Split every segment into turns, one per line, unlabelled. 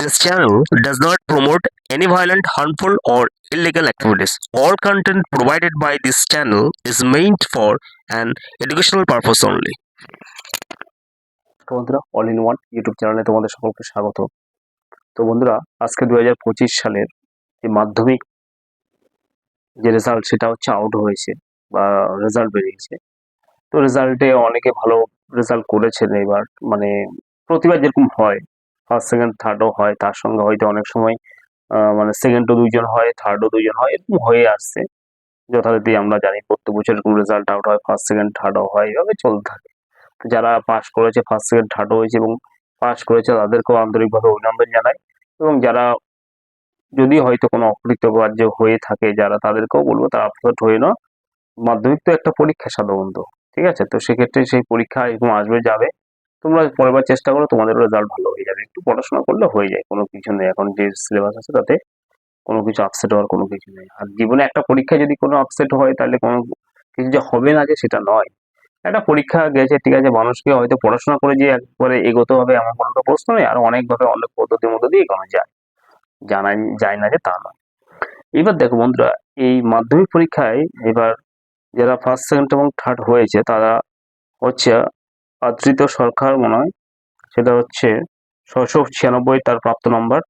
This channel does not promote any violent, harmful, or illegal activities. All content provided by this channel is meant for an educational purpose only.
বন্ধুরা all in one YouTube চ্যানেলে তোমাদের সকলকে স্বাগত তো বন্ধুরা আজকে দু হাজার পঁচিশ সালের যে মাধ্যমিক যে রেজাল্ট সেটা হচ্ছে আউট হয়েছে বা রেজাল্ট বেরিয়েছে তো রেজাল্টে অনেকে ভালো রেজাল্ট করেছেন এবার মানে প্রতিবার যেরকম হয় ফার্স্ট সেকেন্ড থার্ডও হয়। তার সঙ্গে হয়তো অনেক সময় মানে সেকেন্ডও দুইজন হয় থার্ডও দুইজন হয়, এরকম হয়ে আসছে। যথারীতি আমরা জানি প্রত্যেক বছর এরকম রেজাল্ট আউট হয় ফার্স্ট সেকেন্ড থার্ডও হয় এভাবে চলতে থাকে। তো যারা পাস করেছে ফার্স্ট সেকেন্ড থার্ডও হয়েছে এবং পাস করেছে, তাদেরকেও আন্তরিকভাবে অভিনন্দন জানাই। এবং যারা যদি হয়তো কোনো অকৃতকার্য হয়ে থাকে, যারা তাদেরকেও বলব তারা আপসেট হয়ে না মাধ্যমিক তো একটা পরীক্ষা সাধারণত, ঠিক আছে? তো সেক্ষেত্রে সেই পরীক্ষা এরকম আসবে, যাবে। তোমরা পরেরবার চেষ্টা করো, তোমাদের রেজাল্ট ভালো হয়ে যাবে। একটু পড়াশোনা করলে হয়ে যায়, কোনো কিছু নেই। এখন যে সিলেবাস আছে তাতে কোনো কিছু আপসেট হওয়ার কোনো কিছু নেই। আর জীবনে একটা পরীক্ষায় যদি কোনো আপসেট হয়, তাহলে কোনো কিছু যে হবে না যে সেটা নয়। একটা পরীক্ষা গেছে, ঠিক আছে, মানুষকে হয়তো পড়াশোনা করে যে একবারে এগোতে হবে এমন কোনো প্রশ্ন নেই। আর অনেকভাবে অনেক পদ্ধতির মধ্যে দিয়ে এগোনো যায়। জানা যায় না যে তা নয়। এবার দেখো বন্ধুরা, এই মাধ্যমিক পরীক্ষায় এবার যারা ফার্স্ট সেকেন্ড এবং থার্ড হয়েছে, তারা হচ্ছে আদৃত সরকার মনে হয়। সেটা হচ্ছে ছশো ছিয়ানব্বই তার প্রাপ্ত নম্বর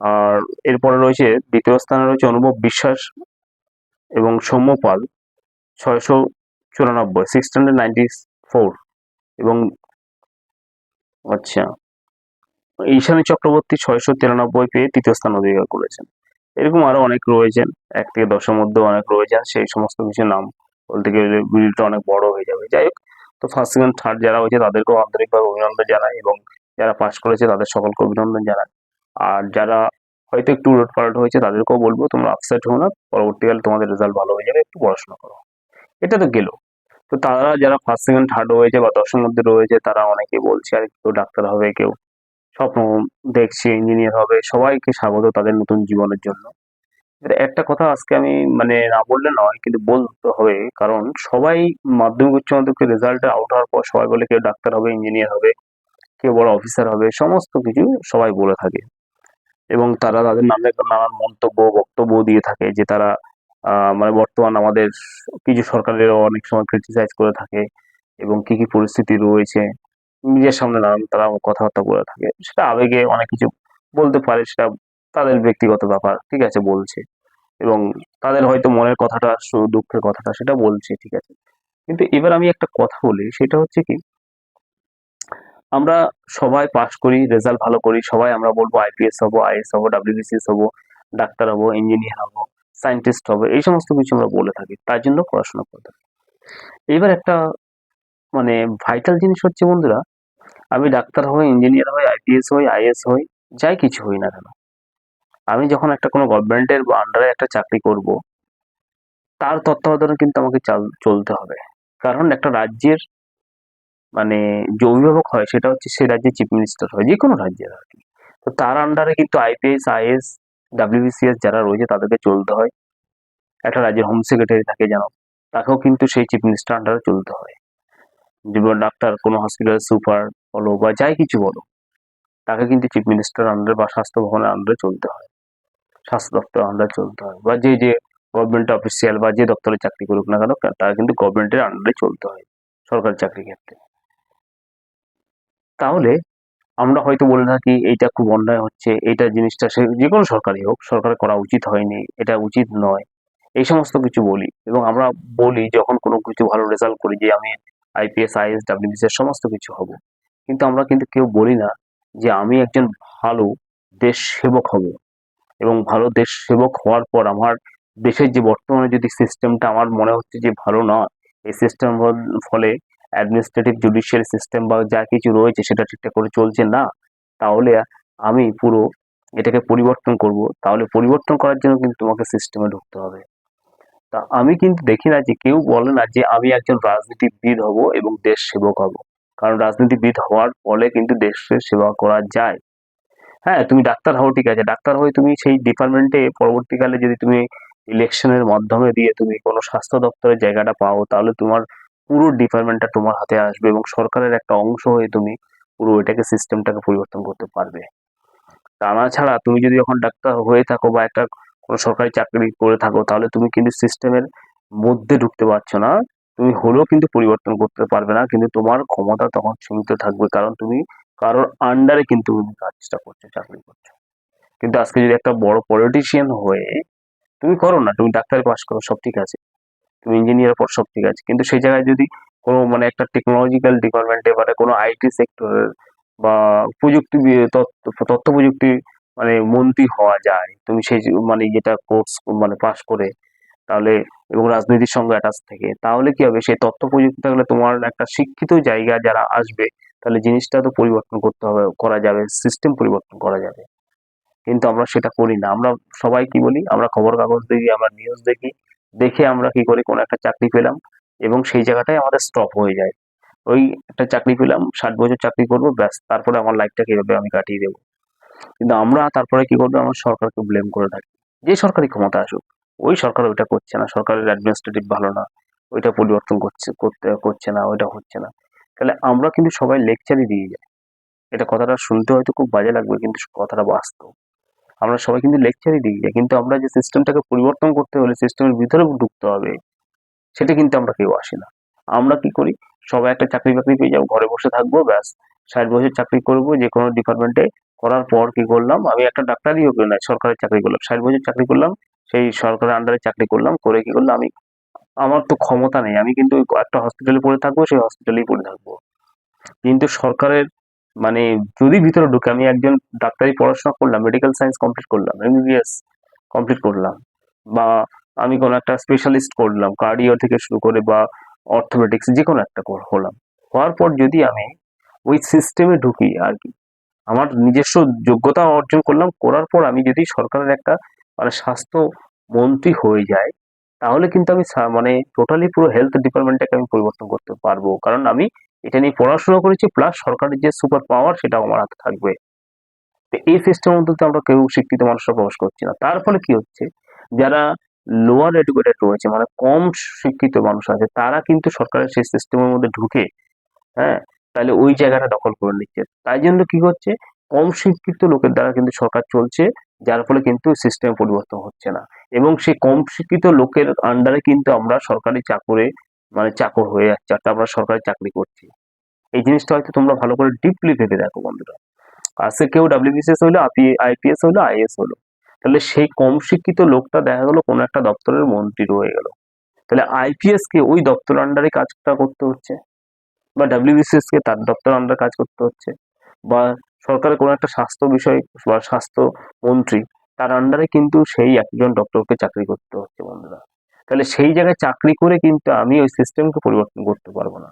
আর এরপরে রয়েছে দ্বিতীয় স্থানে রয়েছে অনুভব বিশ্বাস এবং সৌম্য পাল, ছয়শো চুরানব্বই সিক্স হান্ড্রেড নাইনটি ফোর এবং আচ্ছা ঈশানী চক্রবর্তী ছয়শো তিরানব্বই পেয়ে তৃতীয় স্থান অধিকার করেছেন। এরকম আরও অনেক রয়েছেন, এক থেকে দশের মধ্যে অনেক রয়েছেন, সেই সমস্ত কিছু নাম বলতে গেলে বিলটা অনেক বড় হয়ে যাবে। যাই হোক তো ফার্স্ট সেকেন্ড থার্ড যারা হয়েছে তাদেরকেও আন্তরিকভাবে অভিনন্দন জানাই এবং যারা পাস করেছে তাদের সকলকে অভিনন্দন জানাই। আর যারা হয়তো একটু উলট পালট হয়েছে তাদেরকেও বলব, তোমরা আপসেট হো না, পরবর্তীকালে তোমাদের রেজাল্ট ভালো হয়ে যাবে, একটু পড়াশোনা করো। এটা তো গেল। তো তারা যারা ফার্স্ট সেকেন্ড থার্ড হয়েছে বা দশের মধ্যে রয়েছে, তারা অনেকে বলছে, আর, কেউ ডাক্তার হবে, কেউ স্বপ্ন দেখছে ইঞ্জিনিয়ার হবে। সবাইকে স্বাগত তাদের নতুন জীবনের জন্য। একটা কথা আজকে আমি মানে না বললে নয়, কিন্তু বলতে হবে। কারণ সবাই মাধ্যমিক উচ্চ মাধ্যমিক রেজাল্ট আউট হওয়ার পর সবাই বলে কেউ ডাক্তার হবে ইঞ্জিনিয়ার হবে, কেউ বড় অফিসার হবে, সমস্ত কিছু সবাই বলে থাকে। এবং তারা তাদের নামে নানান মন্তব্য, বক্তব্য দিয়ে থাকে যে তারা মানে বর্তমান আমাদের কিছু সরকারের অনেক সময় ক্রিটিসাইজ করে থাকে এবং কি কি পরিস্থিতি রয়েছে, নিজের সামনে নানান তারা কথাবার্তা বলে থাকে। সেটা আবেগে অনেক কিছু বলতে পারে, সেটা তাদের ব্যক্তিগত ব্যাপার, ঠিক আছে, বলছে। এবং তাদের হয়তো মনের কথাটা দুঃখের কথাটা সেটা বলছে, ঠিক আছে। কিন্তু এবার আমি একটা কথা বলি, সেটা হচ্ছে কি, আমরা সবাই পাস করি, রেজাল্ট ভালো করি, সবাই আমরা বলব আইপিএস হব আইএস হব ডাব্লিউবিসিএস হব, ডাক্তার হব, ইঞ্জিনিয়ার হব, সায়েন্টিস্ট হব, এই সমস্ত কিছু আমরা বলে থাকি, তার জন্য পড়াশোনা করতে হবে এবার একটা মানে ভাইটাল জিনিস হচ্ছে বন্ধুরা, আমি ডাক্তার হই, ইঞ্জিনিয়ার হই আইপিএস হই আইএস হই, যাই কিছু হই না কেন আমি যখন একটা কোনো গভর্নমেন্টের আন্ডারে একটা চাকরি করব, তার তত্ত্বাবধানে কিন্তু আমাকে চাল- চলতে হবে। কারণ একটা রাজ্যের মানে যে অভিভাবক হয়, সেটা হচ্ছে সেই রাজ্যের চিফ মিনিস্টার হয় যে কোনো রাজ্যের আর কি। তো তার আন্ডারে কিন্তু আইপিএস আইএস ডাব্লিউবিসিএস যারা রয়েছে, তাদেরকে চলতে হয়। একটা রাজ্যের হোম সেক্রেটারি থাকে যেন, তাকেও কিন্তু সেই চিফ মিনিস্টার আন্ডারে চলতে হয়। যেমন ডাক্তার কোনো হসপিটাল সুপার বলো বা যাই কিছু বলো, তাকে কিন্তু চিফ মিনিস্টার আন্ডারে বা স্বাস্থ্য ভবনের আন্ডারে চলতে হয়। স্বাস্থ্য দপ্তর আন্ডারে চলতে হয়। বা যে যে গভর্নমেন্ট অফিসিয়াল বা যে দপ্তরে চাকরি করুক না কেন তারা কিন্তু গভর্নমেন্টের আন্ডারে চলতে হয় সরকারি চাকরি ক্ষেত্রে। তাহলে আমরা হয়তো বলে থাকি, এইটা খুব অন্যায় হচ্ছে, এইটা জিনিসটা সে যে কোনো সরকারি হোক, সরকার করা উচিত হয়নি, এটা উচিত নয়। এই সমস্ত কিছু বলি এবং আমরা বলি, যখন কোনো কিছু ভালো রেজাল্ট করি যে আমি আইপিএস আইএস ডাব্লিউবিসি সমস্ত কিছু হব। কিন্তু আমরা কিন্তু কেউ বলি না যে আমি একজন ভালো দেশ সেবক হব। এবং ভালো দেশ সেবক হওয়ার পর আমার দেশের যে বর্তমানে যদি সিস্টেমটা আমার মনে হচ্ছে যে ভালো না এই সিস্টেম ফলে অ্যাডমিনিস্ট্রেটিভ জুডিশিয়াল সিস্টেম বা যা কিছু রয়েছে সেটা ঠিকঠাক করে চলছে না, তাহলে আমি পুরো এটাকে পরিবর্তন করব। তাহলে পরিবর্তন করার জন্য কিন্তু তোমাকে সিস্টেমে ঢুকতে হবে। তা আমি কিন্তু দেখি না যে কেউ বলে না যে আমি একজন রাজনীতিবিদ হব এবং দেশ সেবক হব। কারণ রাজনীতিবিদ হওয়ার ফলে কিন্তু দেশের সেবা করা যায়। হ্যাঁ তুমি ডাক্তার হও, ঠিক আছে। ডাক্তার হয়ে তুমি সেই ডিপার্টমেন্টে পরবর্তীকালে যদি তুমি ইলেকশনের মাধ্যমে দিয়ে তুমি কোনো স্বাস্থ্য দপ্তরের জায়গাটা পাও, তাহলে তোমার পুরো ডিপার্টমেন্টটা তোমার হাতে আসবে এবং সরকারের একটা অংশ হয়ে তুমি পুরো এটাকে সিস্টেমটাকে পরিবর্তন করতে পারবে। তা না ছাড়া তুমি যদি এখন ডাক্তার হয়ে থাকো বা একটা কোনো সরকারি চাকরি করে থাকো, তাহলে তুমি কিন্তু সিস্টেমের মধ্যে ঢুকতে পারছ না। তুমি হলেও কিন্তু পরিবর্তন করতে পারবে না, কিন্তু তোমার ক্ষমতা তখন সীমিত থাকবে, কারণ তুমি কারোর আন্ডারে কিন্তু তুমি কাজটা করছ, চাকরি করছ। কিন্তু আজকে যদি একটা বড় পলিটিশিয়ান হয়ে, তুমি করো না, তুমি ডাক্তারি পাস করো, সব ঠিক আছে। তুমি ইঞ্জিনিয়ার পর সব ঠিক আছে। কিন্তু সেই জায়গায় যদি কোনো মানে একটা টেকনোলজিক্যাল ডিপার্টমেন্টে মানে কোনো আইটি সেক্টরের বা প্রযুক্তি তথ্য প্রযুক্তি মানে মন্ত্রী হওয়া যায়, তুমি সেই মানে যেটা কোর্স মানে পাশ করে, তাহলে এবং রাজনীতির সঙ্গে অ্যাটাচ থেকে, তাহলে কি হবে? সেই তথ্য প্রযুক্তি থাকলে তোমার একটা শিক্ষিত জায়গা যারা আসবে তাহলে জিনিসটা তো পরিবর্তন করতে হবে, করা যাবে সিস্টেম পরিবর্তন করা যাবে। কিন্তু আমরা সেটা করি না। আমরা সবাই কি বলি? আমরা খবর কাগজ দেখি, আমরা নিউজ দেখি, দেখে আমরা কি করি? কোনো একটা চাকরি পেলাম এবং সেই জায়গাটাই আমাদের স্টপ হয়ে যায়। ওই একটা চাকরি পেলাম, ষাট বছর চাকরি করব, ব্যাস, তারপরে আমার লাইফটা কীভাবে আমি কাটিয়ে দেবো? কিন্তু আমরা তারপরে কি করব? আমার সরকারকে ব্লেম করে থাকি। যে সরকারি ক্ষমতা আসুক, ওই সরকার ওইটা করছে না। সরকারের অ্যাডমিনিস্ট্রেটিভ ভালো না, ওইটা পরিবর্তন করছে, করতে, করছে না, ওইটা হচ্ছে না। তাহলে আমরা কিন্তু সবাই লেকচারই দিয়ে যাই। এটা কথাটা শুনতে হয়তো খুব বাজে লাগবে, কিন্তু কথাটা বাস্তব। আমরা সবাই কিন্তু লেকচারই দিয়ে যাই, কিন্তু আমরা যে সিস্টেমটাকে পরিবর্তন করতে হলে সিস্টেমের ভিতরে ঢুকতে হবে, সেটা কিন্তু আমরা কেউ আসি না। আমরা কি করি, সবাই একটা চাকরি বাকরি পেয়ে যাব, ঘরে বসে থাকব, ব্যাস। ষাট বছর চাকরি করব, যে কোনো ডিপার্টমেন্টে করার পর কি করলাম, আমি একটা ডাক্তারই হোক না, সরকারের চাকরি করলাম। ষাট বছর চাকরি করলাম, সেই সরকারের আন্ডারে চাকরি করলাম, করে কি করলাম, আমি আমার তো ক্ষমতা নেই। আমি কিন্তু একটা হসপিটালে পড়ে থাকব, সেই হসপিটালেই পড়ে থাকব। কিন্তু সরকারের মানে যদি ভিতরে ঢুকে আমি একজন ডাক্তারি পড়াশোনা করলাম মেডিকেল সায়েন্স কমপ্লিট করলাম এমবিবিএস কমপ্লিট করলাম, বা আমি কোনো একটা স্পেশালিস্ট করলাম কার্ডিও থেকে শুরু করে বা অর্থোপেডিক্স যে কোনো একটা হলাম। হওয়ার পর যদি আমি ওই সিস্টেমে ঢুকি আর কি, আমার নিজস্ব যোগ্যতা অর্জন করলাম, করার পর আমি যদি সরকারের একটা মানে স্বাস্থ্য মন্ত্রী হয়ে যাই তাহলে কিন্তু আমি মানে টোটালি পুরো হেলথ ডিপার্টমেন্টটাকে আমি পরিবর্তন করতে পারব। কারণ আমি এটা নিয়ে পড়াশোনা করেছি প্লাস সরকারের যে সুপার পাওয়ার সেটাও আমার হাতে থাকবে। তো এই সিস্টেমের মধ্যে আমরা কেউ শিক্ষিত মানুষরা প্রবেশ করছি না। তার ফলে কি হচ্ছে? যারা লোয়ার এডুকেটেড রয়েছে মানে কম শিক্ষিত মানুষ আছে, তারা কিন্তু সরকারের সেই সিস্টেমের মধ্যে ঢুকে হ্যাঁ তাহলে ওই জায়গাটা দখল করে নিচ্ছে। তাই জন্য কি হচ্ছে? কম শিক্ষিত লোকের দ্বারা কিন্তু সরকার চলছে। যার ফলে কিন্তু সিস্টেম পরিবর্তন হচ্ছে না। এবং সেই কম শিক্ষিত লোকের আন্ডারে কিন্তু আমরা সরকারি চাকরে মানে চাকর হয়ে যাচ্ছে, অর্থাৎ আমরা সরকারি চাকরি করছি। এই জিনিসটা হয়তো তোমরা ভালো করে ডিপলি ভেবে দেখো বন্ধুরা। আজকে কেউ ডাব্লিউবিসিএস হলো আইপিএস হলো আইএস হলো তাহলে সেই কম শিক্ষিত লোকটা দেখা গেলো, কোনো একটা দপ্তরের মন্ত্রী রয়ে গেল। তাহলে আইপিএস কে ওই দপ্তর আন্ডারে কাজটা করতে হচ্ছে? বা ডাব্লিউবিসিএস কে তার দপ্তর আন্ডারে কাজ করতে হচ্ছে? বা সরকারের কোনো একটা স্বাস্থ্য বিষয় বা স্বাস্থ্য মন্ত্রী, তার আন্ডারে কিন্তু সেই একজন ডক্টরকে চাকরি করতে হচ্ছে বন্ধুরা। তাহলে সেই জায়গায় চাকরি করে কিন্তু আমি ওই সিস্টেমকে পরিবর্তন করতে পারব না।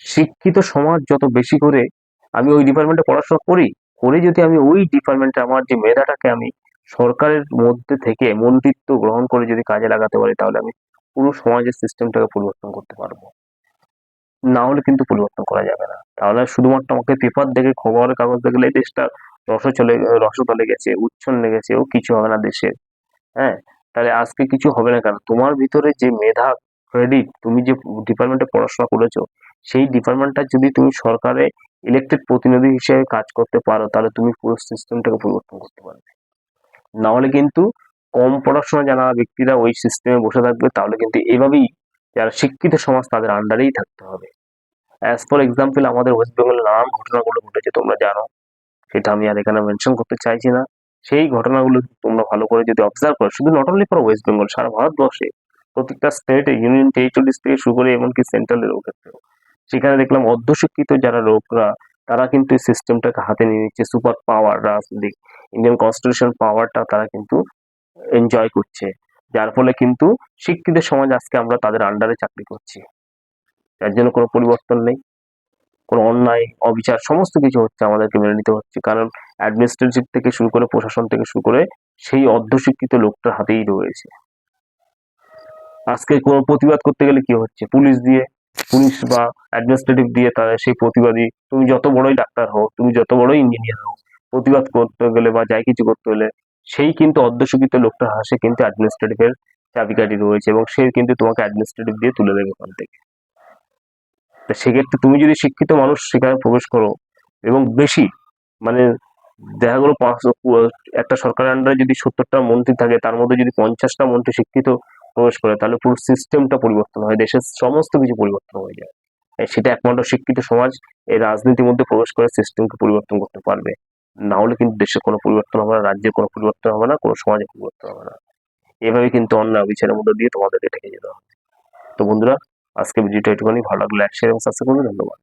শিক্ষিত সমাজ যত বেশি করে আমি ওই ডিপার্টমেন্টে পড়াশোনা করি, করে যদি আমি ওই ডিপার্টমেন্টে আমার যে মেধাটাকে আমি সরকারের মধ্যে থেকে মন্ত্রিত্ব গ্রহণ করে যদি কাজে লাগাতে পারি, তাহলে আমি পুরো সমাজের সিস্টেমটাকে পরিবর্তন করতে পারব। না হলে কিন্তু পরিবর্তন করা যাবে না। তাহলে শুধুমাত্র আমাকে পেপার দেখে খবরের কাগজ দেখলে এই দেশটা রস চলে রসতলে গেছে উচ্ছন্নে গেছে ও কিছু হবে না দেশের হ্যাঁ? তাহলে আজকে কিছু হবে না কেন? তোমার ভিতরে যে মেধা ক্রেডিট তুমি যে ডিপার্টমেন্টে পড়াশোনা করেছ, সেই ডিপার্টমেন্টটা যদি তুমি সরকারে ইলেকটেড প্রতিনিধি হিসেবে কাজ করতে পারো, তাহলে তুমি পুরো সিস্টেমটাকে পরিবর্তন করতে পারবে। না হলে কিন্তু কম পড়াশোনা জানা ব্যক্তিরা ওই সিস্টেমে বসে থাকবে, তাহলে কিন্তু এভাবেই যারা শিক্ষিত সমাজ তাদের আন্ডারেই থাকতে হবে। অ্যাজ ফর এক্সাম্পল আমাদের ওয়েস্ট বেঙ্গলের নানান ঘটনাগুলো ঘটেছে, তোমরা জানো। সেটা আমি আর এখানে মেনশন করতে চাইছি না। সেই ঘটনাগুলো তোমরা ভালো করে যদি অবজার্ভ করো, শুধু not only for West Bengal সারা ভারতবর্ষে প্রত্যেকটা স্টেটে ইউনিয়ন টেরিটরিজ থেকে শুরু করে এমনকি সেন্ট্রালের ক্ষেত্রেও সেখানে দেখলাম অর্ধশিক্ষিত যারা লোকরা, তারা কিন্তু এই সিস্টেমটাকে হাতে নিয়ে নিচ্ছে সুপার পাওয়ার রাজনৈতিক ইন্ডিয়ান কনস্টিটিউশন পাওয়ারটা তারা কিন্তু এনজয় করছে। যার ফলে কিন্তু শিক্ষিত সমাজ আজকে আমরা তাদের আন্ডারে চাকরি করছি। যার জন্য কোনো পরিবর্তন নেই, কোনো অন্যায়, অবিচার, সমস্ত কিছু হচ্ছে আমাদেরকে মেনে নিতে হচ্ছে। কারণ অ্যাডমিনিস্ট্রেটিভ থেকে শুরু করে প্রশাসন থেকে শুরু করে সেই অর্ধশিক্ষিত লোকটার হাতেই রয়েছে। আজকে কোনো প্রতিবাদ করতে গেলে কি হচ্ছে? পুলিশ দিয়ে, পুলিশ বা অ্যাডমিনিস্ট্রেটিভ দিয়ে তাদের সেই প্রতিবাদী, তুমি যত বড়ই ডাক্তার হও, তুমি যত বড়ই ইঞ্জিনিয়ার হও, প্রতিবাদ করতে গেলে বা যাই কিছু করতে হলে সেই কিন্তু অর্ধশিক্ষিত লোকটা হাসে কিন্তু অ্যাডমিনিস্ট্রেটিভের চাবিকাঠি রয়েছে এবং সে কিন্তু তোমাকে অ্যাডমিনিস্ট্রেটিভ দিয়ে তুলে দেবে ওখান থেকে। তা সেক্ষেত্রে তুমি যদি শিক্ষিত মানুষ সেখানে প্রবেশ করো এবং বেশি মানে দেখা গেলো পাঁচশো একটা সরকারের আন্ডারে যদি সত্তরটা মন্ত্রী থাকে, তার মধ্যে যদি পঞ্চাশটা মন্ত্রী শিক্ষিত প্রবেশ করে, তাহলে পুরো সিস্টেমটা পরিবর্তন হয়, দেশের সমস্ত কিছু পরিবর্তন হয়ে যায়। সেটা একমাত্র শিক্ষিত সমাজ এই রাজনীতির মধ্যে প্রবেশ করে সিস্টেমকে পরিবর্তন করতে পারবে। না হলে কিন্তু দেশে কোনো পরিবর্তন হবে না, রাজ্যে কোনো পরিবর্তন হবে না, কোনো সমাজে পরিবর্তন হবে না। এভাবে কিন্তু অন্য বিচারের মধ্যে দিয়ে তোমাদেরকে ঠেকে যেতে হবে। তো বন্ধুরা আজকে ভিডিওটা একটুখানি ভালো লাগলে লাইক শেয়ার এবং সাবস্ক্রাইব করুন। ধন্যবাদ।